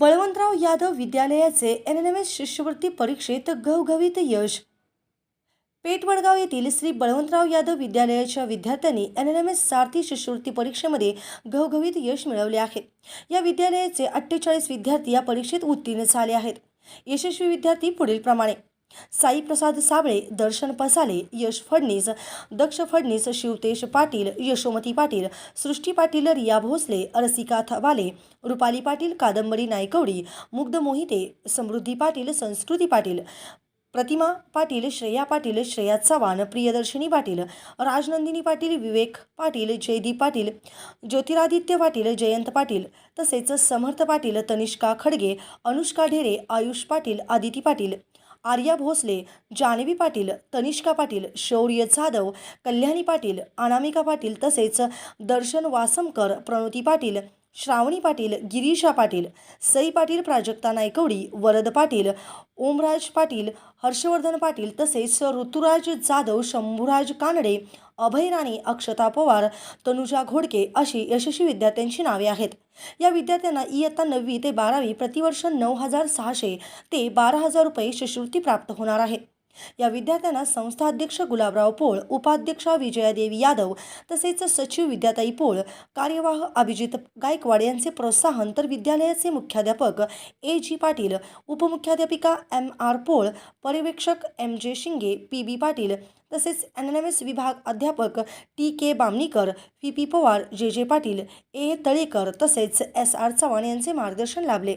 बळवंतराव यादव विद्यालयाचे N N M S शिष्यवृत्ती परीक्षेत घवघवीत यश. पेठवडगाव येथील श्री बळवंतराव यादव विद्यालयाच्या विद्यार्थ्यांनी N N M S Sarathi शिष्यवृत्ती परीक्षेमध्ये घवघवीत यश मिळवले आहे. या विद्यालयाचे अठ्ठेचाळीस विद्यार्थी या परीक्षेत उत्तीर्ण झाले आहेत. यशस्वी विद्यार्थी पुढीलप्रमाणे. साई प्रसाद साबळे दर्शन पसाले यश फडणीस दक्ष फडणीस शिवतेश पाटील यशोमती पाटील सृष्टी पाटील रिया भोसले रसिका थवाले रुपाली पाटील कादंबरी नायकवडी मुग्ध मोहिते समृद्धी पाटील संस्कृती पाटील प्रतिमा पाटील श्रेया पाटील श्रेया चव्हाण प्रियदर्शिनी पाटील राजनंदिनी पाटील विवेक पाटील जयदीप पाटील ज्योतिरादित्य पाटील जयंत पाटील तसेच समर्थ पाटील तनिष्का खडगे अनुष्का ढेरे आयुष पाटील आदिती पाटील आर्या भोसले जानवी पाटील तनिष्का पाटील शौर्य जाधव कल्याणी पाटील अनामिका पाटील तसेच दर्शन वासमकर प्रणोती पाटील श्रावणी पाटील गिरीशा पाटील सई पाटील प्राजक्ता नायकवडी वरद पाटील ओमराज पाटील हर्षवर्धन पाटील तसेच ऋतुराज जाधव शंभूराज कानडे अभय राणे अक्षता पवार तनुजा घोडके अशी यशस्वी विद्यार्थ्यांची नावे आहेत. या विद्यार्थ्यांना इयत्ता नववी ते बारावी प्रतिवर्ष नऊ हजार सहाशे ते बारा हजार रुपये शिष्यवृत्ती प्राप्त होणार आहे. या विद्यार्थ्यांना संस्थाध्यक्ष गुलाबराव पोळ उपाध्यक्षा विजयादेवी यादव तसेच सचिव विद्याताई पोळ कार्यवाह अभिजित गायकवाड यांचे प्रोत्साहन तर विद्यालयाचे मुख्याध्यापक ए जी पाटील उपमुख्याध्यापिका एम आर पोळ पर्यवेक्षक एम जे शिंगे पी बी पाटील तसेच एन एम एस विभाग अध्यापक T K Bamnikar P P Pawar J J Patil ए तळेकर तसेच एस आर चव्हाण यांचे मार्गदर्शन लाभले.